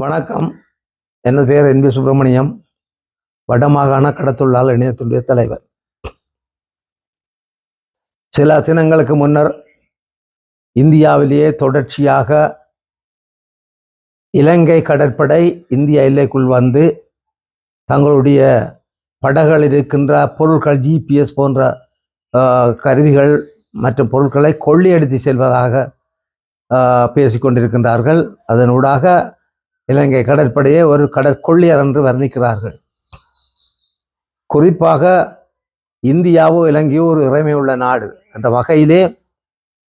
வணக்கம். எனது பெயர் என் பி சுப்பிரமணியம். வடமாகாண கடத்தொழிலாளர் இணையத்துடைய தலைவர். சில தினங்களுக்கு முன்னர் இந்தியாவிலேயே தொடர்ச்சியாக இலங்கை கடற்படை இந்திய எல்லைக்குள் வந்து தங்களுடைய படகுகள் இருக்கின்ற பொருட்கள் ஜிபிஎஸ் போன்ற கருவிகள் மற்றும் பொருட்களை கொள்ளையடித்து செல்வதாக ஆஹ், பேசிக்கொண்டிருக்கின்றார்கள். அதனூடாக இலங்கை கடற்படையை ஒரு கடற்கொள்ளியர் என்று வர்ணிக்கிறார்கள். குறிப்பாக இந்தியாவோ இலங்கையோ ஒரு இறைமையுள்ள நாடு. என்ற வகையிலே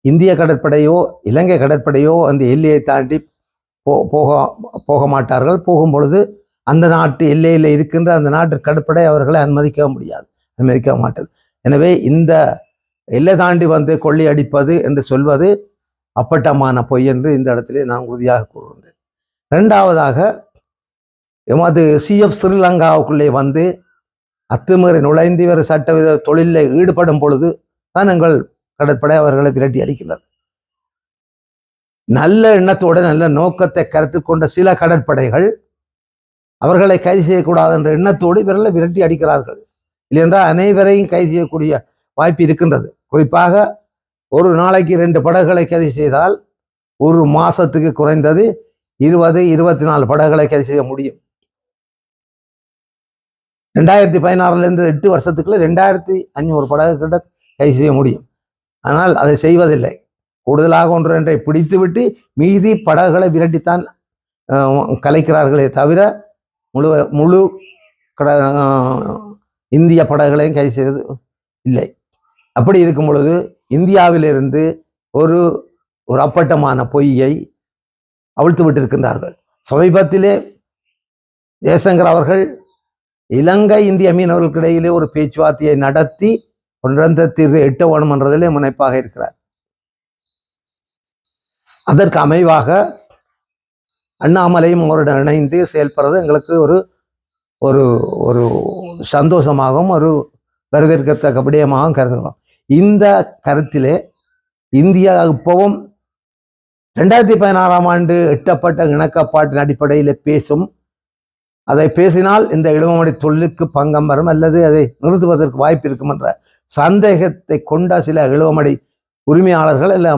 இந்திய கடற்படையோ இலங்கை கடற்படையோ அந்த எல்லையை தாண்டி போ போக போக மாட்டார்கள். போகும் பொழுது அந்த நாட்டு எல்லையில் இருக்கின்ற அந்த நாட்டு கடற்படை அவர்களை அனுமதிக்க முடியாது. அனுமதிக்க மாட்டது. எனவே இந்த எல்லை தாண்டி வந்து கொள்ளி அடிப்பது என்று சொல்வது அப்பட்டமான பொய் என்று இந்த இடத்திலே நான் உறுதியாக கூறுவோம் ரெண்டாவதாக எமது சிஎஃப் ஸ்ரீலங்காவுக்குள்ளே வந்து அத்துமீறி நுழைந்து இவர் சட்டவித தொழிலில் ஈடுபடும் பொழுது தான் எங்கள் கடற்படை அவர்களை விரட்டி அடிக்கிறது. நல்ல எண்ணத்தோட நல்ல நோக்கத்தை கருத்து கொண்ட சில கடற்படைகள் அவர்களை கைது செய்யக்கூடாது என்ற எண்ணத்தோடு இவர்களை விரட்டி அடிக்கிறார்கள். இல்லையென்றால் அனைவரையும் கைது செய்யக்கூடிய வாய்ப்பு இருக்கின்றது. குறிப்பாக ஒரு நாளைக்கு ரெண்டு படகுகளை கைது செய்தால் ஒரு மாசத்துக்கு குறைந்தது இருபது இருபத்தி நாலு படகுகளை கைது செய்ய முடியும். ரெண்டாயிரத்தி பதினாறுலேருந்து எட்டு வருஷத்துக்குள்ள ரெண்டாயிரத்தி அஞ்சூறு படகு கிட்ட கைது செய்ய முடியும். ஆனால் அதை செய்வதில்லை. கூடுதலாக ஒன்று என்றை பிடித்துவிட்டு மீதி படகுகளை விரட்டித்தான் கலைக்கிறார்களே தவிர முழு முழு கட இந்திய படகுகளையும் கைது செய்வது இல்லை. அப்படி இருக்கும் பொழுது இந்தியாவிலிருந்து ஒரு ஒரு அப்பட்டமான பொய்யை அவிழ்த்து விட்டிருக்கின்றார்கள். சமீபத்திலே ஜெயசங்கர் அவர்கள் இலங்கை இந்திய மீனவர்களுக்கிடையிலே ஒரு பேச்சுவார்த்தையை நடத்தி ஒன்றந்த தீர்வு எட்ட வேணும் என்றதிலே முனைப்பாக இருக்கிறார். அதற்கு அமைவாக அண்ணாமலையும் அவருடன் இணைந்து செயல்படுறது எங்களுக்கு ஒரு ஒரு ஒரு சந்தோஷமாகவும் ஒரு வரவேற்கத்தக்க விடயமாகவும் கருதுகிறோம். இந்த கருத்திலே இந்தியா இப்பவும் ரெண்டாயிரத்தி பதினாறாம் ஆண்டு எட்டப்பட்ட இணக்கப்பாட்டின் அடிப்படையில் பேசும். அதை பேசினால் இந்த இளமமணி தொழிலுக்கு பங்கம் வரும் அல்லது அதை நிறுத்துவதற்கு வாய்ப்பு இருக்கும் என்ற சந்தேகத்தை கொண்ட சில இளவமடி உரிமையாளர்கள் அல்ல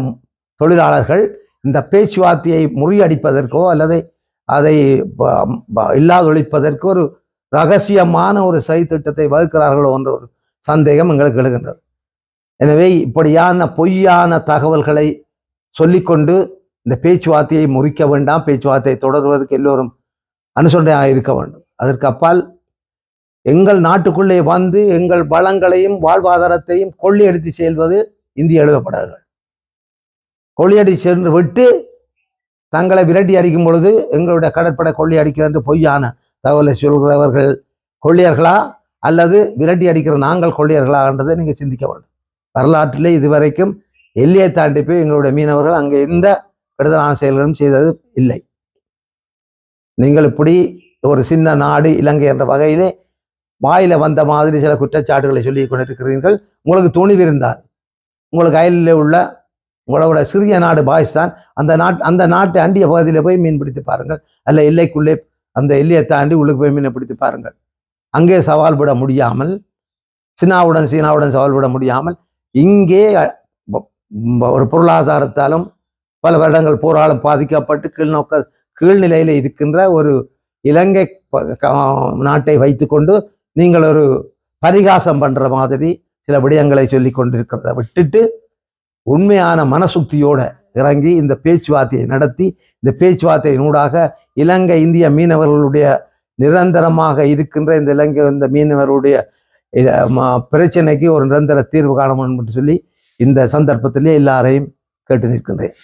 தொழிலாளர்கள் இந்த பேச்சுவார்த்தையை முறியடிப்பதற்கோ அல்லது அதை ப- இல்லாதொழிப்பதற்கு ஒரு ரகசியமான ஒரு சதித்திட்டத்தை வகுக்கிறார்களோ என்ற ஒரு சந்தேகம் எங்களுக்கு எழுகின்றது. எனவே இப்படியான பொய்யான தகவல்களை சொல்லிக்கொண்டு இந்த பேச்சுவார்த்தையை முறிக்க வேண்டாம் பேச்சுவார்த்தையை தொடர்வதற்கு எல்லோரும் அனுசரணையாக இருக்க வேண்டும். அதற்கு அப்பால் எங்கள் நாட்டுக்குள்ளே வந்து எங்கள் வளங்களையும் வாழ்வாதாரத்தையும் கொள்ளையடித்து செல்வது இந்திய எழுதப்படாதுகள் கொள்ளையடி சென்று விட்டு தங்களை விரட்டி அடிக்கும் பொழுது எங்களுடைய கடற்படை கொள்ளையடிக்கிறது என்று பொய்யான தகவலை சொல்கிறவர்கள் கொள்ளையர்களா? அல்லது விரட்டி அடிக்கிற நாங்கள் கொள்ளையர்களா என்றதை நீங்கள் சிந்திக்க வேண்டும். வரலாற்றிலே இதுவரைக்கும் எல்லையை தாண்டி போய் எங்களுடைய மீனவர்கள் அங்கே எந்த கெடுதலான செயல்களும் செய்தது இல்லை. நீங்கள் இப்படி ஒரு சின்ன நாடு இலங்கை என்ற வகையிலே வாயில வந்த மாதிரி சில குற்றச்சாட்டுகளை சொல்லி கொண்டிருக்கிறீர்கள். உங்களுக்கு துணிவு இருந்தால் உங்களுக்கு அயலில் உள்ள உங்களோட சிறிய நாடு பாகிஸ்தான் அந்த நாட் அந்த நாட்டு அண்டிய பகுதியில் போய் மீன் பிடித்து பாருங்கள். அல்ல எல்லைக்குள்ளே அந்த எல்லையை தாண்டி உள்ளுக்கு போய் மீனை பிடித்து பாருங்கள். அங்கே சவால் விட முடியாமல் சீனாவுடன் சீனாவுடன் சவால் விட முடியாமல் இங்கே ஒரு பொருளாதாரத்தாலும் பல வருடங்கள் போராலும் பாதிக்கப்பட்டு கீழ்நோக்க கீழ்நிலையில் இருக்கின்ற ஒரு இலங்கை நாட்டை வைத்துக்கொண்டு நீங்கள் ஒரு பரிகாசம் பண்ணுற மாதிரி சில விடயங்களை சொல்லி கொண்டிருக்கிறத விட்டுட்டு உண்மையான மனசுக்தியோட இறங்கி இந்த பேச்சுவார்த்தையை நடத்தி இந்த பேச்சுவார்த்தையினூடாக இலங்கை இந்திய மீனவர்களுடைய நிரந்தரமாக இருக்கின்ற இந்த இலங்கை இந்த மீனவருடைய பிரச்சனைக்கு ஒரு நிரந்தர தீர்வு காண வேண்டும் என்று சொல்லி இந்த சந்தர்ப்பத்திலே எல்லாரையும் கேட்டு நிற்கின்றேன்